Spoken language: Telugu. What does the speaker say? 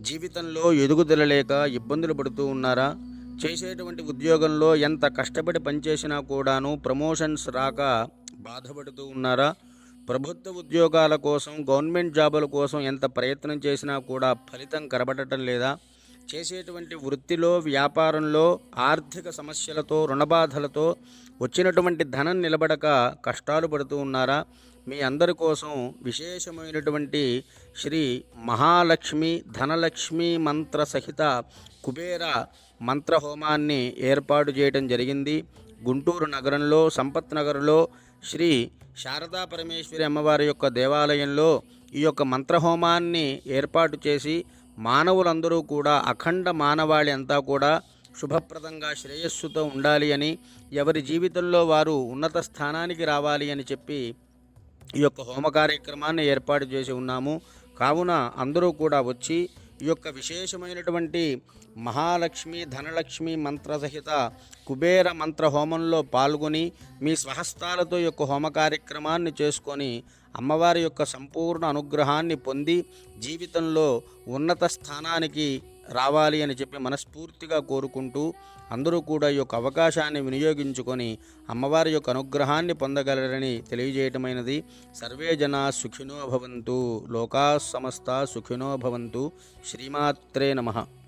జీవితంలో ఎదుగుదల లేక ఇబ్బందులు పడుతూ ఉన్నారా? చేసేటువంటి ఉద్యోగంలో ఎంత కష్టపడి పనిచేసినా కూడాను ప్రమోషన్స్ రాక బాధపడుతూ ఉన్నారా? ప్రభుత్వ ఉద్యోగాల కోసం గవర్నమెంట్ జాబుల కోసం ఎంత ప్రయత్నం చేసినా కూడా ఫలితం కనబడటం లేదా? చేసేటువంటి వృత్తిలో వ్యాపారంలో ఆర్థిక సమస్యలతో రుణబాధలతో వచ్చినటువంటి ధనం నిలబడక కష్టాలు పడుతూ ఉన్నారా? మీ అందరి కోసం విశేషమైనటువంటి శ్రీ మహాలక్ష్మి ధనలక్ష్మి మంత్ర సహిత కుబేర మంత్ర హోమాన్ని ఏర్పాటు చేయడం జరిగింది. గుంటూరు నగరంలో సంపత్ నగర్లో శ్రీ శారదా పరమేశ్వరి అమ్మవారి యొక్క దేవాలయంలో ఈ యొక్క మంత్రహోమాన్ని ఏర్పాటు చేసి మానవులందరూ కూడా అఖండ మానవాళి అంతా కూడా శుభప్రదంగా శ్రేయస్సుతో ఉండాలి అని ఎవరి జీవితంలో వారు ఉన్నత స్థానానికి రావాలి అని చెప్పి ఈ యొక్క హోమ కార్యక్రమాన్ని ఏర్పాటు చేసి ఉన్నాము. కావున అందరూ కూడా వచ్చి ఈ యొక్క విశేషమైనటువంటి మహాలక్ష్మి ధనలక్ష్మి మంత్రసహిత కుబేర మంత్ర హోమంలో పాల్గొని మీ స్వహస్తాలతో యొక్క హోమ కార్యక్రమాన్ని చేసుకొని అమ్మవారి యొక్క సంపూర్ణ అనుగ్రహాన్ని పొంది జీవితంలో ఉన్నత స్థానానికి రావాలి అని చెప్పి మనస్ఫూర్తిగా కోరుకుంటూ అందరూ కూడా ఈ యొక్క అవకాశాన్ని వినియోగించుకొని అమ్మవారి యొక్క అనుగ్రహాన్ని పొందగలరని తెలియజేయటమైనది. సర్వే జనా సుఖినో భవంతు. లోకా సమస్త సుఖినో భవంతు. శ్రీమాత్రే నమః.